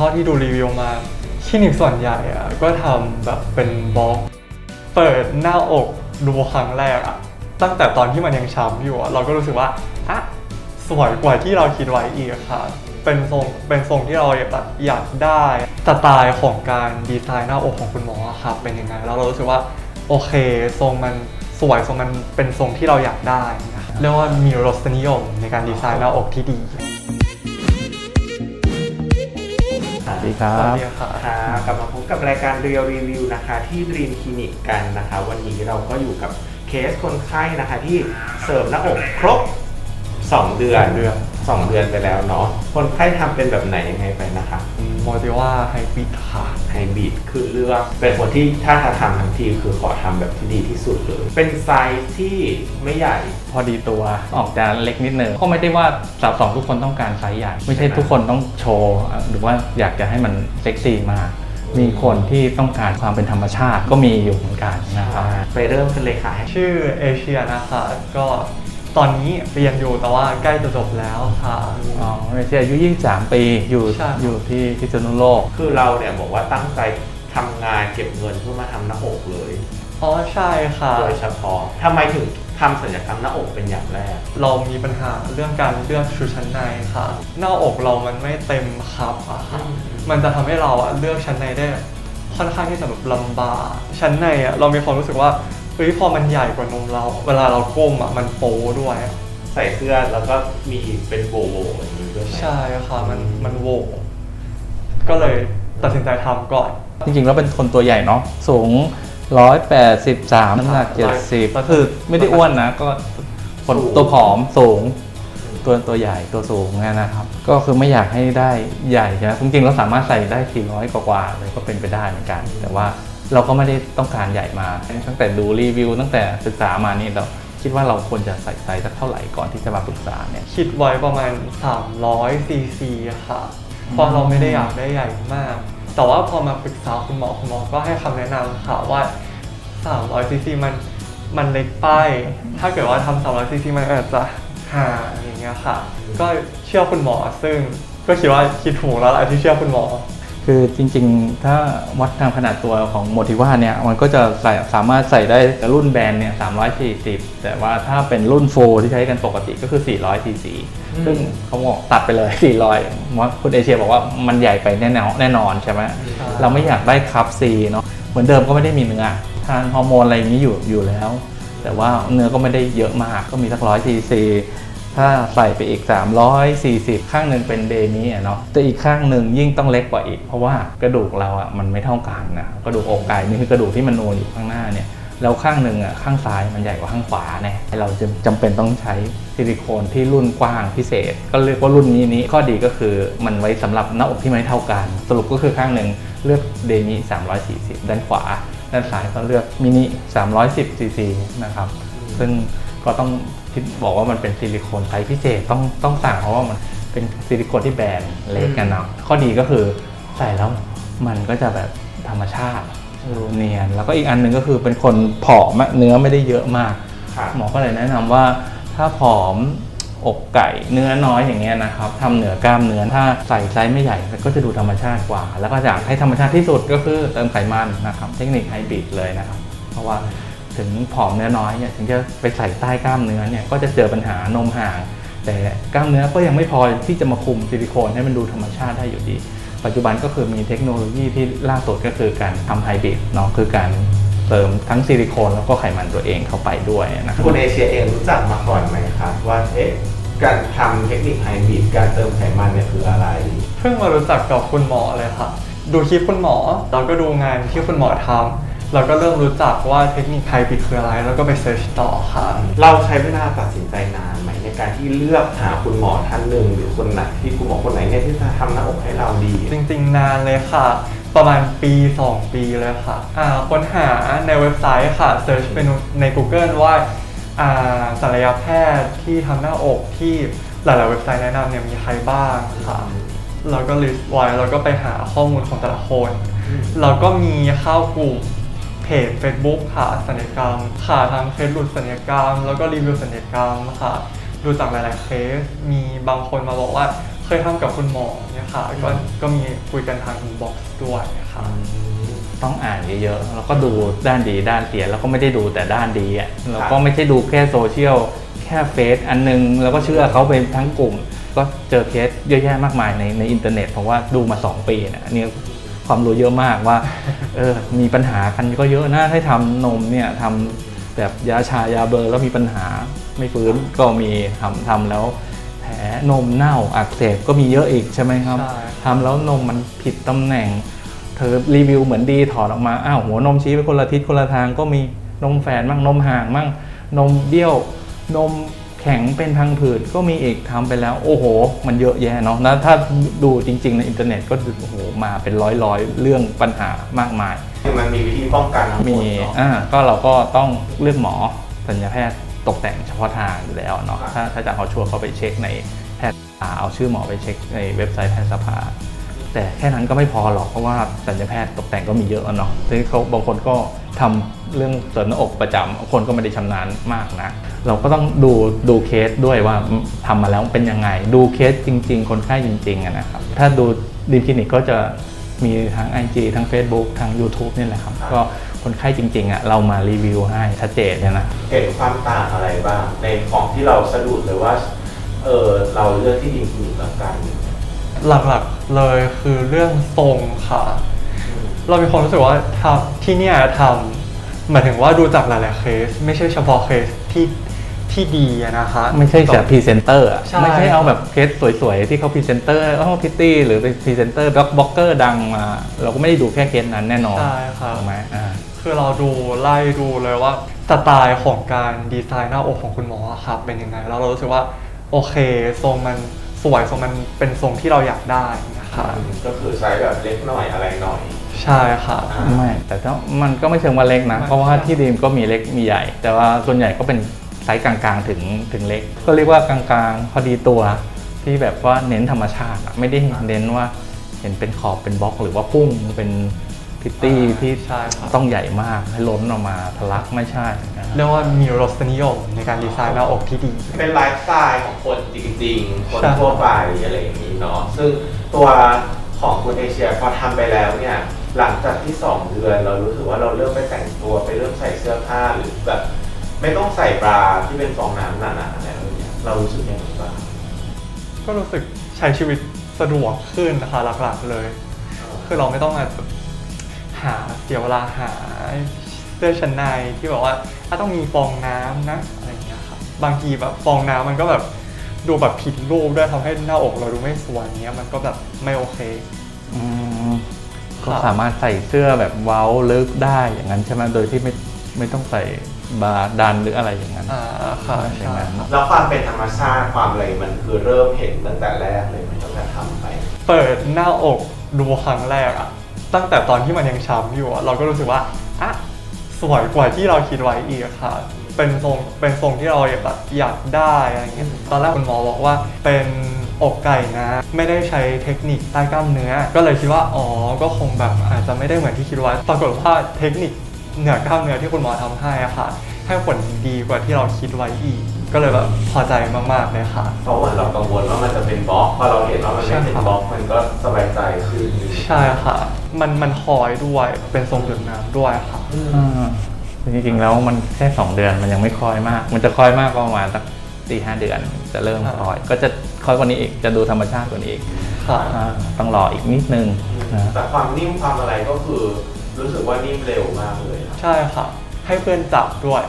เท่าที่ดูรีวิวมาคลินิกส่วนใหญ่อะก็ทำแบบเป็นบล็อก เปิดหน้าอกดูครั้งแรกอะตั้งแต่ตอนที่มันยังช้ำอยู่อะเราก็รู้สึกว่าอะสวยกว่าที่เราคิดไว้อีกค่ะ เป็นทรงเป็นทรงที่เราแบบอยากได้สไตล์ของการดีไซน์หน้าอกของคุณหมออะค่ะเป็นยังไงแล้วเรารู้สึกว่าโอเค ทรงมันสวยทรงมันเป็นทรงที่เราอยากได้นะเรียกว่ามีรสนิยมในการดีไซน์หน้าอกที่ดี ดีครัสวับ สดีค่ะ ค่ะกลับมาพบกับรายการเรียวรีวิวนะคะที่ดรีมคลินิกกันนะคะ วันนี้เราก็อยู่กับเคสคนไข้นะคะที่เสริมหน้าอกครบ 2 เดือนสองเดือนสองเดือนไปแล้วเนาะคนไข้ทำเป็นแบบไหนยังไงไปนะคะโมดิว่าไฮบริดค่ะ ไฮบริดคือเลือกเป็นคนที่ถ้าจะทำทั้งทีคือขอทำแบบที่ดีที่สุดเลย เป็นไซส์ที่ไม่ใหญ่ พอดีตัวออกจะเล็กนิดนึงก็ไม่ได้ว่าสาวสองทุกคนต้องการไซส์ใหญ่ ไม่ใช่ทุกคนต้องโชว์หรือว่าอยากจะให้มันเซ็กซี่มากมีคนที่ต้องการความเป็นธรรมชาติก็มีอยู่เหมือนกันนะครับไปเริ่มกันเลยค่ะ ชื่อเอเชียนะคะก็ตอนนี้เรียนอยู่แต่ว่าใกล้จะจบแล้วค่ะอ๋อเมเชียอายุ23 ปีอยู่ใช่อยู่ที่พิษณุโลก คือเราเนี่ยบอกว่าตั้งใจทำงานเก็บเงินเพื่อมาทำหน้าอกเลยอ๋อใช่ค่ะโดยเฉพาะทำไมถึง ทำศัลยกรรมหน้าอกเป็นอย่างแรก เรามีปัญหาเรื่องการเลือกชุดชั้นในค่ะ หน้าอกเรามันไม่เต็มครับอะค่ะอืม มันจะทำให้เราอะเลือกชั้นในได้ค่อนข้างที่จะแบบลำบากชั้นในอะเรามีความรู้สึกว่าเฮ้ยพอมันใหญ่กว่านมเรา เวลาเราก้มอะมันโป๊ด้วยอะใส่เสื้อแล้วก็มีเป็นโบโบอย่างนี้ด้วยไหม ใช่ค่ะมันมันโหวก็เลยตัดสินใจทำก่อน จริงๆแล้วเป็นคนตัวใหญ่เนาะสูง 183น้ำหนัก70ก็คือไม่ได้อ้วนนะ ก็คนตัวผอมสูง ตัวตัวใหญ่ตัวสูงเนี่ยนะครับ ก็คือไม่อยากให้ได้ใหญ่ใช่ไหมจริงๆเราสามารถใส่ได้400กว่าๆเลยก็เป็นไปได้เหมือนกัน แต่ว่าเราก็ไม่ได้ต้องการใหญ่มา ตั้งแต่ดูรีวิว ตั้งแต่ศึกษามานี่เราคิดว่าเราควรจะใส่ไซส์สักเท่าไหร่ก่อนที่จะมาปรึกษาเนี่ย คิดไว้ประมาณ300ซีซีค่ะเพราะเราไม่ได้อยากได้ใหญ่มาก แต่ว่าพอมาปรึกษาคุณหมอคุณหมอก็ให้คำแนะนำค่ะว่า 300ซีซีมันมันเล็กไป ถ้าเกิดว่าทำ300ซีซีมันอาจจะห่างอย่างเงี้ยค่ะ ก็เชื่อคุณหมอซึ่งก็คิดว่าคิดถูกแล้วแหละที่เชื่อคุณหมอ คือจริงๆ ถ้าวัดทางขนาดตัวของโมทิว่าเนี่ยมันก็จะใส่สามารถใส่ได้รุ่นแบรนด์เนี่ย340 แต่ว่าถ้าเป็นรุ่นโฟที่ใช้กันปกติก็คือ 400 cc ซึ่งเขาบอกตัดไปเลย400ว่าคุณเอเชียบอกว่ามันใหญ่ไปแน่นอนแน่นอนใช่ไหมใช่เราไม่อยากได้คัพซีเนาะเหมือนเดิมก็ไม่ได้มีเนื้อทานฮอร์โมนอะไรอย่างนี้อยู่อยู่แล้ว แต่ว่าเนื้อก็ไม่ได้เยอะมากก็มีสักร้อยซีซีถ้าใส่ไปอีก 340 ข้างหนึ่งเป็นเดนี้อะเนาะแต่อีกข้างหนึ่งยิ่งต้องเล็กกว่าอีก เพราะว่ากระดูกเราอะมันไม่เท่ากันนะกระดูกอกไก่นี่คือกระดูกที่มันโนนอยู่ข้างหน้าเนี่ย แล้วข้างหนึ่งอะข้างซ้ายมันใหญ่กว่าข้างขวาแน่เราจะจำเป็นต้องใช้ซิลิโคนที่รุ่นกว้างพิเศษ ก็เรียกว่ารุ่นนี้นี้ข้อดีก็คือมันไว้สำหรับหน้าอกที่ไม่เท่ากัน สรุปก็คือข้างหนึ่งเลือกเดมิ340 ด้านขวา ด้านซ้ายก็เลือกมินิ310 cc นะครับซึ่งก็ต้องบอกว่ามันเป็นซิลิโคนไซส์พิเศษต้องต้องสั่งเพราะว่ามันเป็นซิลิโคนที่แบรนด์เล็กกันเนาะข้อดีก็คือใส่แล้วมันก็จะแบบธรรมชาติ ดูเนียนแล้วก็อีกอันหนึ่งก็คือเป็นคนผอมอะเนื้อไม่ได้เยอะมากค่ะหมอก็เลยแนะนำว่าถ้าผอมอกไก่เนื้อน้อยอย่างเงี้ยนะครับทำเหนือกล้ามเนื้อถ้าใส่ไซส์ไม่ใหญ่ก็จะดูธรรมชาติกว่า แล้วก็อยากให้ธรรมชาติที่สุดก็คือเติมไขมันนะครับเทคนิคไฮบริดเลยนะครับ เพราะว่าถึงผอมเนื้อน้อยเนี่ยถึงจะไปใส่ใต้กล้ามเนื้อเนี่ยก็จะเจอปัญหานมห่าง แต่กล้ามเนื้อก็ยังไม่พอที่จะมาคุมซิลิโคนให้มันดูธรรมชาติได้อยู่ดี ปัจจุบันก็คือมีเทคโนโลยีที่ล่าสุดก็คือการทำไฮบริดเนาะคือการเติมทั้งซิลิโคนแล้วก็ไขมันตัวเองเข้าไปด้วยนะครับคุณเอเชียเองรู้จักมาก่อนไหมคะว่าเอ๊ะการทำเทคนิคไฮบริดการเติมไขมันเนี่ยคืออะไร เพิ่งมารู้จักกับคุณหมอเลยค่ะ ดูคลิปคุณหมอแล้วก็ดูงานที่คุณหมอทำ แล้วก็เริ่มรู้จักว่าเทคนิคไฮบริดคืออะไร แล้วก็ไปเซิร์ชต่อค่ะ เราใช้เวลาตัดสินใจนานไหมในการที่เลือกหาคุณหมอท่านหนึ่งหรือคนไหนที่คุณหมอคนไหนเนี่ยที่จะทำหน้าอกให้เราดี จริงๆ นานเลยค่ะ ประมาณปี 2 ปีเลยค่ะอ่าค้นหาในเว็บไซต์ค่ะเซิร์ชเป็นใน Google ว่าอ่าศัลยแพทย์ที่ทำหน้าอกที่หลายๆเว็บไซต์แนะนำเนี่ยมีใครบ้างค่ะแล้วก็ลิสต์ไว้แล้วก็ไปหาข้อมูลของแต่ละคนอืมแล้วก็มีเข้ากลุ่ม เพจ Facebook ค่ะสัญญกรรม ค่ะทั้งเคสหลุดสัญญกรรม แล้วก็รีวิวสัญญกรรมค่ะดูจากหลาย ๆ เคสมีบางคนมาบอกว่าเคยทำกับคุณหมอเนี่ยค่ะก็ก็มีคุยกันทางอินบ็อกซ์ด้วยค่ะต้องอ่านเยอะๆแล้วก็ดูด้านดีด้านเสียแล้วก็ไม่ได้ดูแต่ด้านดีอะเราก็ไม่ใช่ดูแค่โซเชียลแค่เฟซอันนึง แล้วก็เชื่อเขาไปทั้งกลุ่ม ก็เจอเคสเยอะแยะมากมายในในอินเทอร์เน็ตเพราะว่าดูมา 2 ปีเนี่ยอันนี้ ความรู้เยอะมากว่าเออมีปัญหากันก็เยอะนะให้ทำนมเนี่ยทำแบบยาชายาเบลอแล้วมีปัญหาไม่ฟื้นก็มีทำทำแล้ว แผลนมเน่าอักเสบก็มีเยอะอีกใช่ไหมครับใช่ทำแล้วนมมันผิดตำแหน่ง เธอรีวิวเหมือนดีถอดออกมาอ้าวหัวนมชี้ไปคนละทิศคนละทางก็มีนมแฝดมั่งนมห่างมั่งนมเบี้ยวนม แข็งเป็นพังผืดก็มีอีกทำไปแล้ว โอ้โห มันเยอะแยะเนาะแล้วถ้าดูจริง ๆ ในอินเทอร์เน็ตก็โอ้โหมาเป็นร้อยๆ เรื่องปัญหามากมายคือมันมีวิธีป้องกันทั้งหมมีดเนาะอ่าก็เราก็ต้องเลือกหมอสัญญาแพทย์ตกแต่งเฉพาะทางอยู่แล้วเนาะครับถ้าถ้าจะเอาชัวร์เขาไปเช็คในแพทย์สภาเอาชื่อหมอไปเช็คในเว็บไซต์แพทย์สภาแต่แค่นั้นก็ไม่พอหรอกเพราะว่าสัญญาแพทย์ตกแต่งก็มีเยอะอะเนาะที่เขาบางคนก็ทำเรื่องเสริมหน้าอกประจำบางคนก็ไม่ได้ชำนาญมากนะ เราก็ต้องดูดูเคสด้วยว่าทำมาแล้วเป็นยังไง ดูเคสจริง ๆ คนไข้จริงๆอะนะครับ ถ้าดูดีมคลินิกก็จะมีทั้ง IG ทั้ง Facebook ทั้ง YouTube นี่แหละครับ ก็คนไข้จริงๆอะเรามารีวิวให้ชัดเจนเลยนะเห็นความต่างอะไรบ้าง ในของที่เราสะดุดหรือว่าเออเราเลือกที่ดีคลินิกแล้วกันหลักๆเลยคือเรื่องทรงค่ะ เรามีความรู้สึกว่าทำที่เนี่ยทำหมายถึงว่าดูจากหลายๆเคส ไม่ใช่เฉพาะเคสที่ ที่ดีอะนะคะ ไม่ใช่แต่พรีเซนเตอร์อะใช่ ไม่ใช่เอาแบบเคสสวยๆ ที่เขาพรีเซนเตอร์เอ้าพิตตี้หรือเป็นพรีเซนเตอร์บล็อกบล็อกเกอร์ดังมา เราก็ไม่ได้ดูแค่เคสนั้นแน่นอนใช่ค่ะ ถูกไหมอ่า คือเราดูไล่ดูเลยว่าสไตล์ของการดีไซน์หน้าอกของคุณหมออะครับเป็นยังไงแล้วเรารู้สึกว่าโอเคทรงมันสวยทรงมันเป็นทรงที่เราอยากได้นะคะก็คือไซส์แบบเล็กหน่อยอะไรหน่อย ใช่ค่ะอ่าไม่แต่ถ้ามันก็ไม่เชิงว่าเล็กนะไม่เพราะว่าที่ดีมก็มีเล็กมีใหญ่ แต่ว่าส่วนใหญ่ก็เป็นไซส์กลางๆ ถึงถึงเล็ก ก็เรียกว่ากลางๆ พอดีตัวที่แบบว่าเน้นธรรมชาติอะไม่ได้เน้นว่าเห็นเป็นขอบเป็นบล็อก หรือว่าพุ่งเป็นพิตตี้ที่ใช่ครับต้องใหญ่มากให้ล้นออกมาทะลักไม่ใช่นะครับ เรียกว่ามีรสนิยมในการดีไซน์หน้าอกที่ดี เป็นไลฟ์สไตล์ของคนจริงๆ คนใช่ทั่วไปอะไรอย่างนี้เนาะ ซึ่งตัวของคุณเอเชียพอทำไปแล้วเนี่ย หลังจากที่ 2 เดือนเรารู้สึกว่าเราเริ่มไปแต่งตัวไปเริ่มใส่เสื้อผ้าหรือแบบ ไม่ต้องใส่บราที่เป็นฟองน้ำหนาๆแล้วเนี่ยเรารู้สึกยังไงบ้างก็รู้สึกใช้ชีวิตสะดวกขึ้นนะคะหลักๆเลย คือเราไม่ต้องมาแบบหาเสียเวลาหาเสื้อชั้นในที่แบบว่าถ้าต้องมีฟองน้ำนะอะไรอย่างเงี้ยครับบางทีแบบฟองน้ำมันก็แบบดูแบบผิดรูปด้วยทำให้หน้าอกเราดูไม่สวยเงี้ยมันก็แบบไม่โอเค อืมก็ครับสามารถใส่เสื้อแบบเว้าลึกได้อย่างนั้นใช่ไหมโดยที่ไม่ ไม่ต้องใส่บาร์ดันหรืออะไรอย่างนั้นอ่าค่ะอย่าใช่งนั้น แล้วความเป็นธรรมชาติความอะไรมันคือเริ่มเห็นตั้งแต่แรกเลยไหมันตั้งแต่ทำไป เปิดหน้าอกดูครั้งแรกอะตั้งแต่ตอนที่มันยังช้ำอยู่อะเราก็รู้สึกว่าอะสวยกว่าที่เราคิดไว้อีกอะค่ะ เป็นทรงเป็นทรงที่เราแบบอยากได้อะไรเงี้ยตอนแรกคุณหมอบอกว่าเป็นอกไก่นะ ไม่ได้ใช้เทคนิคใต้กล้ามเนื้อ ก็เลยคิดว่าอ๋อก็คงแบบอาจจะไม่ได้เหมือนที่คิดไว้ปรากฏว่าเทคนิค เหนือกล้ามเนื้อที่คุณหมอทำให้อะค่ะ ให้ผลดีกว่าที่เราคิดไว้อีก ก็เลยแบบพอใจมากๆเลยค่ะ เพราะว่าเรากังวลว่ามันจะเป็นบล็อกพอเราเห็นว่ามันไม่เป็นบล็อกมันก็สบายใจขึ้นใช่ค่ะ มันมันคอยด้วยเป็นทรงหยดน้ำด้วยค่ะอ่าจริงๆแล้วมันแค่ 2 เดือนมันยังไม่คอยมาก มันจะคอยมากก็ประมาณสักสี่ห้าเดือน จะเริ่มครับคอย ก็จะคอยกว่านี้อีกจะดูธรรมชาติกว่านี้อีกค่ะอ่าต้องรออีกนิดนึงนะแต่ความนิ่มความอะไรก็คือ รู้สึกว่านิ่มเร็วมากเลยครับ ใช่ค่ะ ให้เพื่อนจับด้วย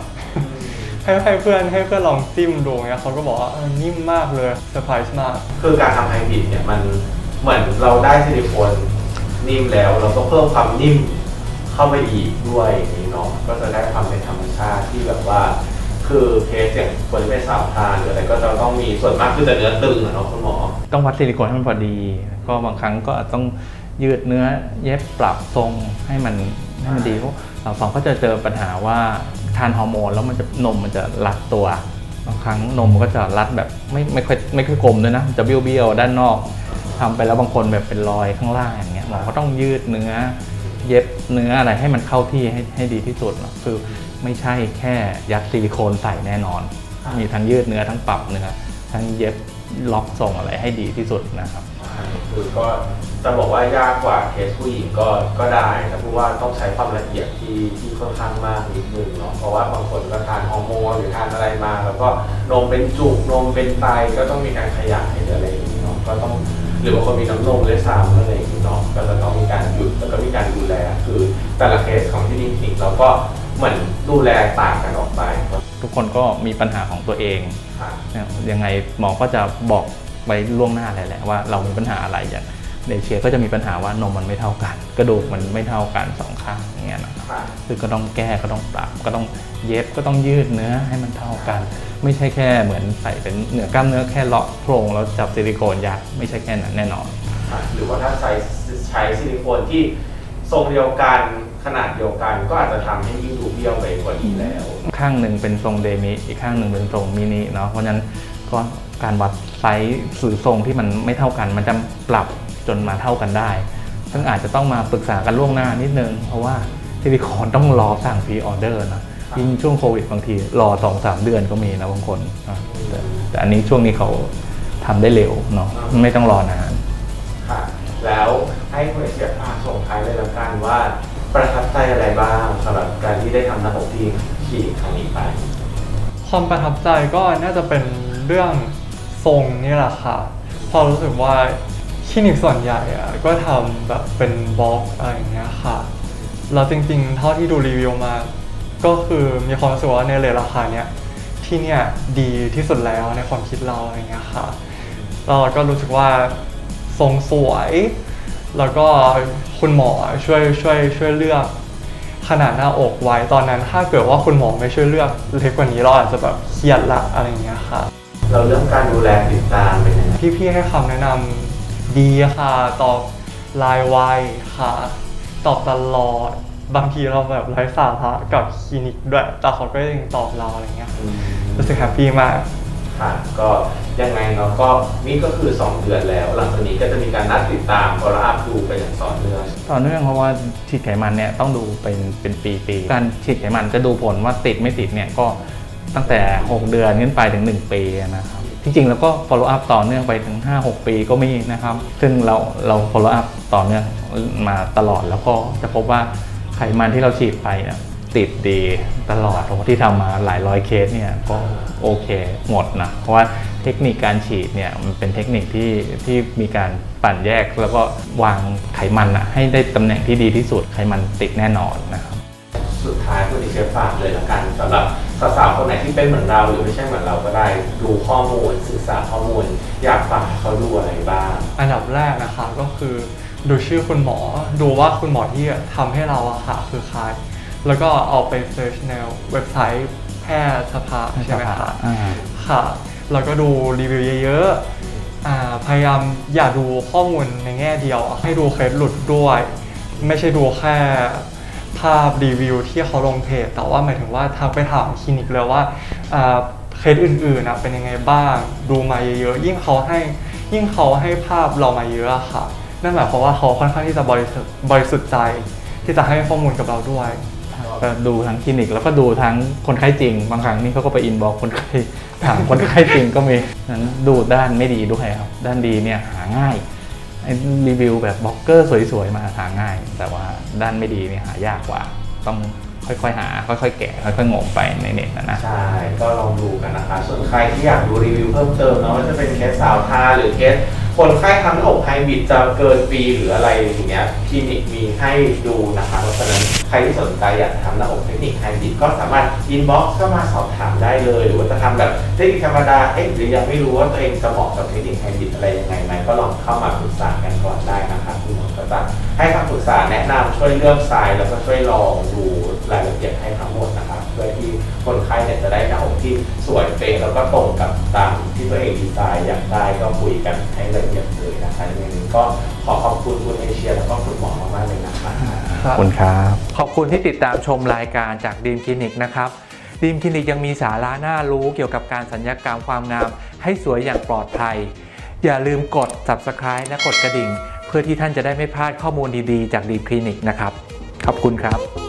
ให้ให้เพื่อนให้เพื่อนลองจิ้มดูเงี้ยเขาก็บอกว่าเออนิ่มมากเลยเซอร์ไพรส์มาก คือการทำไฮบริดเนี่ยมันเหมือนเราได้ซิลิโคนนิ่มแล้ว เราก็เพิ่มความนิ่มเข้าไปอีกด้วยอย่างนี้เนาะก็จะได้ความเป็นธรรมชาติที่แบบว่า คือเคสอย่างคนที่เป็นสาวพานหรืออะไรก็จะต้องมีส่วนมากคือจะเนื้อตึงอะเนาะคุณหมอ ต้องวัดซิลิโคนให้มันพอดี ก็บางครั้งก็อาจต้อง ยืดเนื้อเย็บปรับทรงให้มันให้มันดีเพราะเราสองก็จะเจอปัญหาว่าทานฮอร์โมนแล้วมันจะนมมันจะรัดตัวบางครั้งนมมันก็จะรัดแบบไม่ไม่ค่อยไม่ค่อยกลมด้วยนะจะเบี้ยวเบี้ยวด้านนอกทำไปแล้วบางคนแบบเป็นรอยข้างล่างอย่างเงี้ยหมอก็ต้องยืดเนื้อ เย็บเนื้ออะไรให้มันเข้าที่ให้ให้ดีที่สุดนะคือไม่ใช่แค่ยัดซิลิโคนใส่แน่นอน มีทั้งยืดเนื้อทั้งปรับเนื้อทั้งเย็บล็อกทรงอะไรให้ดีที่สุดนะครับคือก็ จะบอกว่ายากกว่าเคสผู้หญิงก็ก็ได้นะเพราะว่าต้องใช้ความละเอียดที่ที่ค่อนข้างมากนิดนึงเนาะเพราะว่าบางคนก็ทานฮอร์โมนหรือทานอะไรมา แล้วก็นมเป็นจุกนมเป็นไตก็ต้องมีการขยายหรืออะไรอย่างนี้เนาะก็ต้องหรือบางคนมีน้ำนมด้วยซ้ำอะไรอย่างนี้เนาะก็จะต้องมีการหยุดแล้วก็มีการดูแลคือแต่ละเคสของที่นี่คลินิกเราก็เหมือนดูแลต่างกันออกไป ทุกคนก็มีปัญหาของตัวเองค่ะยังไงหมอก็จะบอกไว้ล่วงหน้าเลยแหละว่าเรามีปัญหาอะไรอย่าง เดเชียก็จะมีปัญหาว่านมมันไม่เท่ากัน กระดูกมันไม่เท่ากันสองข้างอย่างเงี้ยนะครับค่ะซึ่งก็ต้องแก้ก็ต้องปรับก็ต้องเย็บก็ต้องยืดเนื้อให้มันเท่ากัน ไม่ใช่แค่เหมือนใส่เป็นเนื้อกล้ามเนื้อแค่เลาะโครงแล้วจับซิลิโคนยัดไม่ใช่แค่นั้นแน่นอน หรือว่าถ้าใช้ใช้ซิลิโคนที่ทรงเดียวกันขนาดเดียวกันก็อาจจะทำให้ยิ่งดูเบี้ยวไปกว่านี้แล้ว ข้างหนึ่งเป็นทรงเดมิอีกข้างหนึ่งเป็นทรงมินิเนาะเพราะฉะนั้นก็การวัดไซส์สื่อทรงที่มันไม่เท่ากัน มันจะปรับ จนมาเท่ากันได้ ซึ่งอาจจะต้องมาปรึกษากันล่วงหน้านิดนึง เพราะว่าซิลิโคนต้องรอสั่งพรีออเดอร์นะยิ่งช่วงโควิดบางทีรอสองสามเดือนก็มีนะบางคนอะแต่แต่อันนี้ช่วงนี้เขาทำได้เร็วเนาะไม่ต้องรอนานค่ะแล้วให้คุณเสียภาส่งท้ายเลยละกันว่าประทับใจอะไรบ้างสำหรับการที่ได้ทำหน้าอกที่คลินิกครั้งนี้ไป ความประทับใจก็น่าจะเป็นเรื่องทรงนี่แหละค่ะ พอรู้สึกว่า คลินิกส่วนใหญ่อะก็ทำแบบเป็นบล็อกอะไรอย่างเงี้ยค่ะ แล้วจริงๆ เท่าที่ดูรีวิวมา ก็คือมีความรู้สึกว่าในเลทราคาเนี้ยที่เนี่ยดีที่สุดแล้วในความคิดเราอะไรเงี้ยค่ะเราก็รู้สึกว่าทรงสวย แล้วก็คุณหมอช่วยช่วยช่วยเลือกขนาดหน้าอกไว้ตอนนั้นถ้าเกิดว่าคุณหมอไม่ช่วยเลือกเล็กกว่านี้เราอาจจะแบบเครียดละอะไรเงี้ยค่ะ เราเรื่องการดูแลติดตามเป็นยังไงพี่ๆให้คำแนะนำ ดีค่ะ ตอบไลน์ไวค่ะ ตอบตลอด บางทีเราแบบไร้สาระกับคลินิกด้วย แต่เขาก็ยังตอบเราอะไรเงี้ยอืมรู้สึกแฮปปี้มาก ค่ะก็ยังไงเนาะก็นี่ก็คือ 2 เดือนแล้ว หลังจากนี้ก็จะมีการนัดติดตาม follow up ดูไปอย่างต่อเนื่องต่อเนื่องเพราะว่าฉีดไขมันเนี่ยต้องดูเป็นเป็นปีๆการฉีดไขมันจะดูผลว่าติดไม่ติดเนี่ยก็ตั้งแต่ 6 เดือนขึ้นไปถึง 1 ปีนะครับ จริง ๆ แล้วก็ follow up ต่อเนื่องไปถึง 5-6 ปีก็มีนะครับ ซึ่งเราเรา follow up ต่อเนื่องมาตลอดแล้วก็จะพบว่าไขมันที่เราฉีดไปนี่ยติดดีตลอดที่ทำมาหลายร้อยเคสเนี่ยก็โอเคหมดนะ เพราะว่าเทคนิคการฉีดเนี่ยมันเป็นเทคนิคที่ที่มีการปั่นแยกแล้วก็วางไขมันอะให้ได้ตำแหน่งที่ดีที่สุดไขมันติดแน่นอนนะครับ สุดท้ายคุณดิเชฟฝากเลยละกันสำหรับสาวๆคนไหนที่เป็นเหมือนเรา หรือไม่ใช่เหมือนเราก็ได้ดูข้อมูลศึกษาข้อมูล อยากฝากให้เขาดูอะไรบ้าง อันดับแรกนะคะก็คือดูชื่อคุณหมอดูว่าคุณหมอที่ทำให้เราอะค่ะคือใครแล้วก็เอาไปเซิร์ชในเว็บไซต์แพทย์สภาใช่ไหมคะอ่า ค่ะ แล้วก็ดูรีวิวเยอะๆอ่าพยายามอย่าดูข้อมูลในแง่เดียวอะให้ดูเคสหลุดด้วย ไม่ใช่ดูแค่ ภาพรีวิวที่เขาลงเพจ แต่ว่าหมายถึงว่าทักไปถามคลินิกเลยว่าอ่าเคสอื่นๆนะเป็นยังไงบ้าง ดูมาเยอะๆยิ่งเขาให้ยิ่งเขาให้ภาพเรามาเยอะอะค่ะ นั่นหมายความว่าเขาค่อนข้างที่จะบริสุทธิ์บริสุทธิ์ใจ ที่จะให้ข้อมูลกับเราด้วย ก็ดูทั้งคลินิกแล้วก็ดูทั้งคนไข้จริง บางครั้งนี่เขาก็ไปอินบอกคนไข้ถามคนไข้จริงก็มีนั้นดูด้านไม่ดีด้วยครับ ด้านดีเนี่ยหาง่าย รีวิวแบบบล็อกเกอร์สวยๆ มาหาง่าย แต่ว่าด้านไม่ดีเนี่ยหายากกว่า ต้องค่อยๆหา ค่อยๆแกะค่อยๆงมไปในเน็ตนะนะ ใช่ก็ลองดูกันนะคะ ส่วนใครที่อยากดูรีวิวเพิ่มเติมเนาะว่าจะเป็นเคสสาวทาหรือเคสคนไข้ทำหน้าอกไฮบริดจะเกินปีหรืออะไรอย่างเงี้ยคลินิกมีให้ดูนะคะเพราะฉะนั้นใครที่สนใจอยากทำหน้าอกเทคนิคไฮบริดก็สามารถอินบ็อกซ์เข้ามาสอบถามได้เลย หรือว่าจะทำแบบเทคนิคธรรมดาเอ๊ะหรือยังไม่รู้ว่าตัวเองจะเหมาะกับเทคนิคไฮบริดอะไรยังไงไหมก็ลองเข้ามาปรึกษา คุณหมอก็จะให้คำปรึกษาแนะนำช่วยเลือกไซส์แล้วก็ช่วยลองดูรายละเอียดให้ทั้งหมดนะครับเพื่อที่คนไข้เนี่ยจะได้หน้าอกที่สวยเป๊ะแล้วก็ตรงกับตามที่ตัวเองดีไซน์อยากได้ก็คุยกันให้ละเอียดเลยนะคะในนี้ก็ขอขอบคุณคุณเอเชียแล้วก็คุณหมอมากๆเลยนะคะขอบคุณครับ ขอบคุณที่ติดตามชมรายการจากดีมคลินิกนะครับดีมคลินิกยังมีสาระน่ารู้เกี่ยวกับการสัญญกรรมความงาม ให้สวยอย่างปลอดภัย อย่าลืมกด subscribe และกดกระดิ่ง เพื่อที่ท่านจะได้ไม่พลาดข้อมูลดีๆ จากดีคลินิกนะครับ ขอบคุณครับ